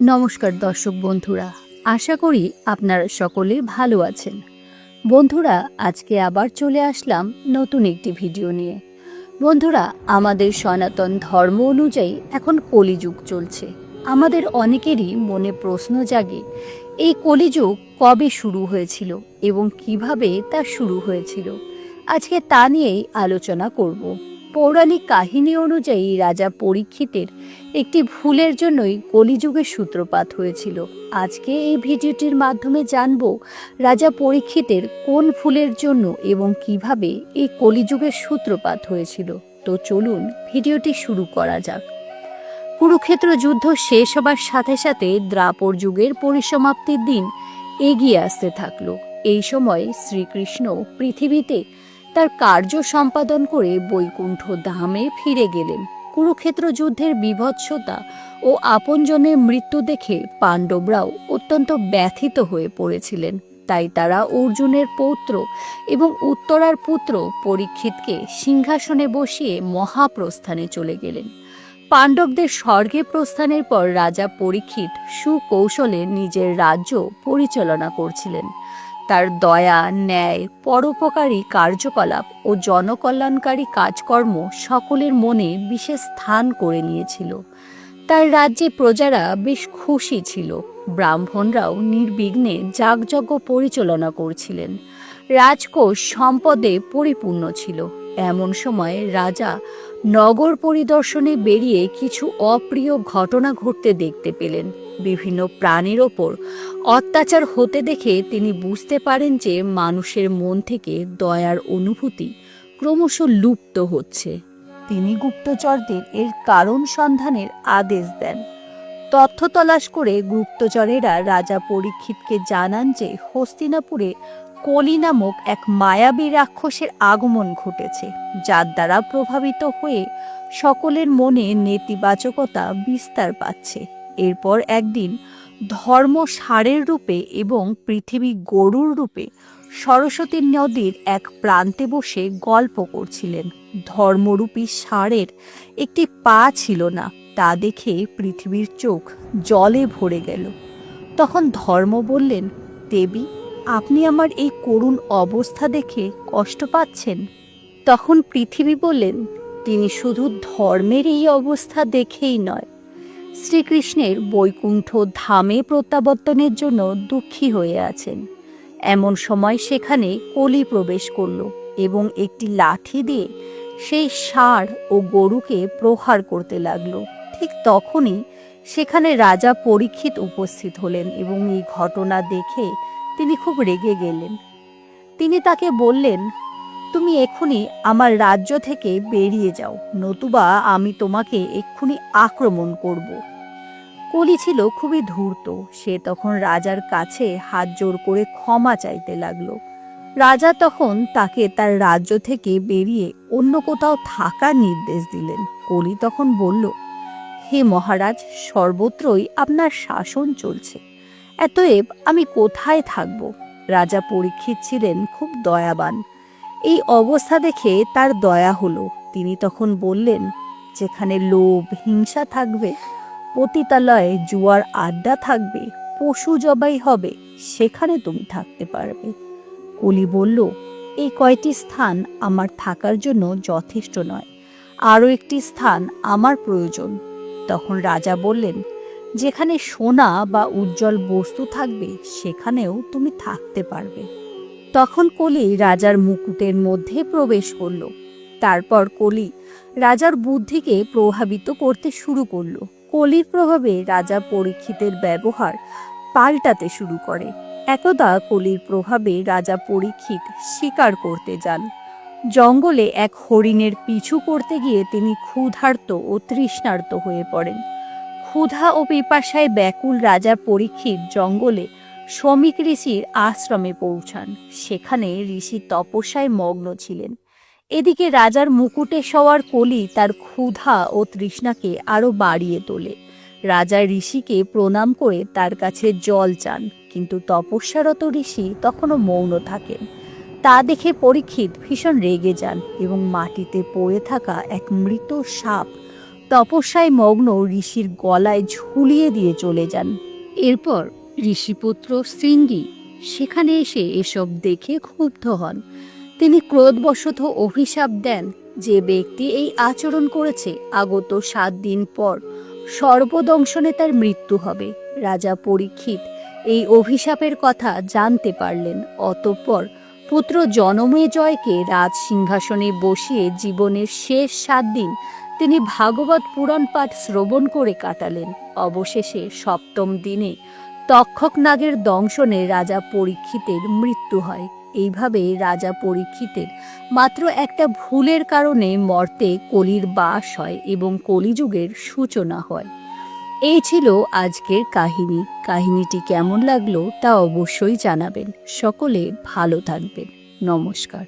নমস্কার দর্শক বন্ধুরা, আশা করি আপনারা সকলে ভালো আছেন। বন্ধুরা, আজকে আবার চলে আসলাম নতুন একটি ভিডিও নিয়ে। বন্ধুরা, আমাদের সনাতন ধর্ম অনুযায়ী এখন কলিযুগ চলছে। আমাদের অনেকেরই মনে প্রশ্ন জাগে, এই কলিযুগ কবে শুরু হয়েছিল এবং কীভাবে তা শুরু হয়েছিল? আজকে তা নিয়েই আলোচনা করব। পৌরাণিক কাহিনী অনুযায়ী রাজা পরীক্ষিতের একটি ভুলের জন্যই কলিযুগের সূত্রপাত হয়েছিল। আজকে এই ভিডিওটির মাধ্যমে জানব রাজা পরীক্ষিতের কোন ভুলের জন্য এবং কীভাবে এই কলিযুগের সূত্রপাত হয়েছিল। তো চলুন ভিডিওটি শুরু করা যাক। কুরুক্ষেত্র যুদ্ধ শেষ হবার সাথে সাথে দ্রাপর যুগের পরিসমাপ্তির দিন এগিয়ে আসতে থাকল। এই সময় শ্রীকৃষ্ণ পৃথিবীতে তার কার্য সম্পাদন করে বৈকুণ্ঠ ধামে ফিরে গেলেন। কুরুক্ষেত্র যুদ্ধের বিভৎসতা ও আপনজনের মৃত্যু দেখে পাণ্ডবরাও অত্যন্ত ব্যথিত হয়ে পড়েছিলেন। তাই তারা অর্জুনের পৌত্র এবং উত্তরার পুত্র পরীক্ষিতকে সিংহাসনে বসিয়ে মহাপ্রস্থানে চলে গেলেন। পাণ্ডবদের স্বর্গে প্রস্থানের পর রাজা পরীক্ষিত সুকৌশলে নিজের রাজ্য পরিচালনা করছিলেন। তার দয়া, ন্যায়, পরোপকারী কার্যকলাপ ও জনকল্যাণকারী কাজকর্ম সকলের মনে বিশেষ স্থান করে নিয়েছিল। তার রাজ্যে প্রজারা বেশ খুশি ছিল। ব্রাহ্মণরাও নির্বিঘ্নে যাগযজ্ঞ পরিচালনা করছিলেন। রাজকোষ সম্পদে পরিপূর্ণ ছিল। এমন সময় রাজা নগর পরিদর্শনে বেরিয়ে কিছু অপ্রিয় ঘটনা ঘটতে দেখতে পেলেন। বিভিন্ন প্রাণীর ওপর অত্যাচার হতে দেখে তিনি বুঝতে পারেন যে মানুষের মন থেকে দয়ার অনুভূতি ক্রমশ লুপ্ত হচ্ছে। তিনি গুপ্তচরদের এর কারণ সন্ধানের আদেশ দেন। তথ্য তলাশ করে গুপ্তচরেরা রাজা পরীক্ষিতকে জানান যে হস্তিনাপুরে কলি নামক এক মায়াবী রাক্ষসের আগমন ঘটেছে, যার দ্বারা প্রভাবিত হয়ে সকলের মনে নেতিবাচকতা বিস্তার পাচ্ছে। এরপর একদিন ধর্ম সারের রূপে এবং পৃথিবী গরুর রূপে সরস্বতী নদীর এক প্রান্তে বসে গল্প করছিলেন। ধর্মরূপী ষাঁড়ের একটি পা ছিল না তা দেখে পৃথিবীর চোখ জলে ভরে গেল। তখন ধর্ম বললেন, দেবী, আপনি আমার এই করুণ অবস্থা দেখে কষ্ট পাচ্ছেন? তখন পৃথিবী বললেন, তিনি শুধু ধর্মের এই অবস্থা দেখেই নয়, শ্রীকৃষ্ণের বৈকুণ্ঠ ধামে প্রত্যাবর্তনের জন্য দুঃখী হয়ে আছেন। এমন সময় সেখানে কলি প্রবেশ করল এবং একটি লাঠি দিয়ে সেই ষাঁড় ও গরুকে প্রহার করতে লাগল। ঠিক তখনই সেখানে রাজা পরীক্ষিত উপস্থিত হলেন এবং এই ঘটনা দেখে তিনি খুব রেগে গেলেন। তিনি তাকে বললেন, তুমি এক্ষুনি আমার রাজ্য থেকে বেরিয়ে যাও, নতুবা আমি তোমাকে এক্ষুনি আক্রমণ করব। কলি ছিল খুবই ধূর্ত, সে তখন রাজার কাছে হাত জোর করে ক্ষমা চাইতে লাগল। রাজা তখন তাকে তার রাজ্য থেকে বেরিয়ে অন্য কোথাও থাকার নির্দেশ দিলেন। কলি তখন বলল হে মহারাজ, সর্বত্রই আপনার শাসন চলছে। এতএব আমি কোথায় থাকব? রাজা পরীক্ষিত ছিলেন, খুব দয়াবান। এই অবস্থা দেখে তার দয়া হলো। তিনি তখন বললেন, যেখানে লোভ, হিংসা থাকবে, পতিতালয়ে জুয়ার আড্ডা থাকবে, পশু জবাই হবে, সেখানে তুমি থাকতে পারবে। কলি বলল, এই কয়টি স্থান আমার থাকার জন্য যথেষ্ট নয়। আরও একটি স্থান আমার প্রয়োজন। তখন রাজা বললেন, যেখানে সোনা বা উজ্জ্বল বস্তু থাকবে, সেখানেও তুমি থাকতে পারবে। তখন কলি রাজার মুকুটের মধ্যে প্রবেশ করল। তারপর কলি রাজার বুদ্ধিকে প্রভাবিত করতে শুরু করল। কলির প্রভাবে রাজা পরীক্ষিতের ব্যবহার পাল্টাতে শুরু করে। একদা কলির প্রভাবে রাজা পরীক্ষিত শিকার করতে যান। জঙ্গলে এক হরিণের পিছু করতে গিয়ে তিনি ক্ষুধার্ত ও তৃষ্ণার্ত হয়ে পড়েন। ক্ষুধা ও পিপাসায় ব্যাকুল রাজা পরীক্ষিত জঙ্গলে শ্রমিক ঋষির আশ্রমে পৌঁছান। সেখানে ঋষি তপস্যায় মগ্ন ছিলেন। এদিকে রাজার মুকুটে সওয়ার কলি তার ক্ষুধা ও তৃষ্ণাকে আরও বাড়িয়ে তোলে। রাজা ঋষিকে প্রণাম করে তার কাছে জল চান, কিন্তু তপস্যারত ঋষি তখনও মৌন থাকেন। তা দেখে পরীক্ষিত ভীষণ রেগে যান এবং মাটিতে পড়ে থাকা এক মৃত সাপ তপস্যায় মগ্ন ঋষির গলায় ঝুলিয়ে দিয়ে চলে যান। এরপর ঋষিপুত্র শৃঙ্গি সেখানে এসে এসব দেখে ক্ষুব্ধ হন। তিনি ক্রোধবশত অভিশাপ দেন যে ব্যক্তি এই আচরণ করেছে। আগত সাত দিন পর সর্বদংশনে তার মৃত্যু হবে। রাজা পরীক্ষিত এই অভিশাপের কথা জানতে পারলেন। অতঃপর পুত্র জনমেজয়কে রাজ সিংহাসনে বসিয়ে জীবনের শেষ সাত দিন তিনি ভাগবত পুরাণ পাঠ শ্রবণ করে কাটালেন। অবশেষে সপ্তম দিনে তক্ষক নাগের দংশনে রাজা পরীক্ষিতের মৃত্যু হয়। এইভাবে রাজা পরীক্ষিতের মাত্র একটা ভুলের কারণে মর্তে কলির বাস হয় এবং কলিযুগের সূচনা হয়। এই ছিল আজকের কাহিনী। কাহিনীটি কেমন লাগল তা অবশ্যই জানাবেন। সকলে ভালো থাকবেন। নমস্কার।